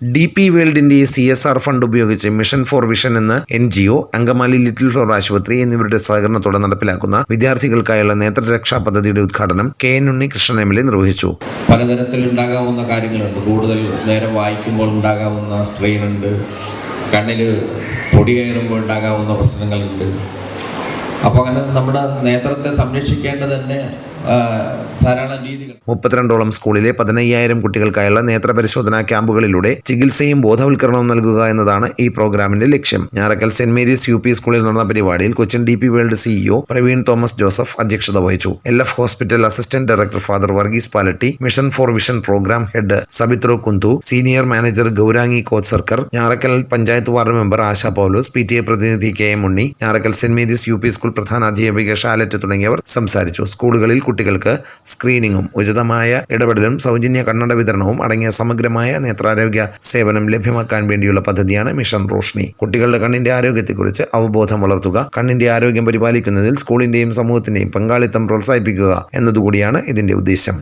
D P വേൾഡിന്റെ C S R fund ഉപയോഗിച്ച് mission for vision എന്ന N G O Angamaly little flower ആശുപത്രി എന്നിവരുടെ സഹകരണത്തോടെ നടപ്പിലാക്കുന്ന വിദ്യാർത്ഥികൾക്കായുള്ള നേത്രരക്ഷാ പദ്ധതിയുടെ ഉദ്ഘാടനം K N Unnikrishnan M L A നിർവഹിച്ചു. പലതരത്തിൽ ഉണ്ടാകാവുന്ന കാര്യങ്ങളുണ്ട്. കൂടുതൽ നേരം വായിക്കുമ്പോൾ ഉണ്ടാകാവുന്ന സ്ട്രെയിൻ ഉണ്ട്. കണ്ണിൽ പൊടി കയറുമ്പോൾ ഉണ്ടാകാവുന്ന പ്രശ്നങ്ങളുണ്ട്. അപ്പോൾ അങ്ങനെ നമ്മുടെ നേത്രത്തെ സംരക്ഷിക്കേണ്ടത് തന്നെ മുപ്പത്തിരണ്ടോളം സ്കൂളിലെ പതിനയ്യായിരം കുട്ടികൾക്കായുള്ള നേത്ര പരിശോധനാ ക്യാമ്പുകളിലൂടെ ചികിത്സയും ബോധവൽക്കരണവും നൽകുക എന്നതാണ് ഈ പ്രോഗ്രാമിന്റെ ലക്ഷ്യം. Njarakkal saint Mary's U P സ്കൂളിൽ നടന്ന പരിപാടിയിൽ Cochin D P world CEO Praveen Thomas Joseph അധ്യക്ഷത വഹിച്ചു. L F hospital assistant director father Varghese Palatty mission for vision programme head Sabitro Kundu senior manager Gaurangi Kotsarkar Njarakkal panchayat ward member Asha Paulose P T പ്രതിനിധി K M Unni Njarakkal saint Mary's U P school പ്രധാനാധ്യാപിക Shalet തുടങ്ങിയവർ സംസാരിച്ചു. സ്കൂളുകളിൽ കുട്ടികൾക്ക് സ്ക്രീനിങ്ങും ഉചിതമായ ഇടപെടലും സൗജന്യ കണ്ണട വിതരണവും അടങ്ങിയ സമഗ്രമായ നേത്രാരോഗ്യ സേവനം ലഭ്യമാക്കാൻ വേണ്ടിയുള്ള പദ്ധതിയാണ് മിഷൻ റോഷ്നി. കുട്ടികളുടെ കണ്ണിന്റെ ആരോഗ്യത്തെക്കുറിച്ച് അവബോധം വളർത്തുക കണ്ണിന്റെ ആരോഗ്യം പരിപാലിക്കുന്നതിൽ സ്കൂളിന്റെയും സമൂഹത്തിന്റെയും പങ്കാളിത്തം പ്രോത്സാഹിപ്പിക്കുക എന്നതുകൂടിയാണ് ഇതിന്റെ ഉദ്ദേശം.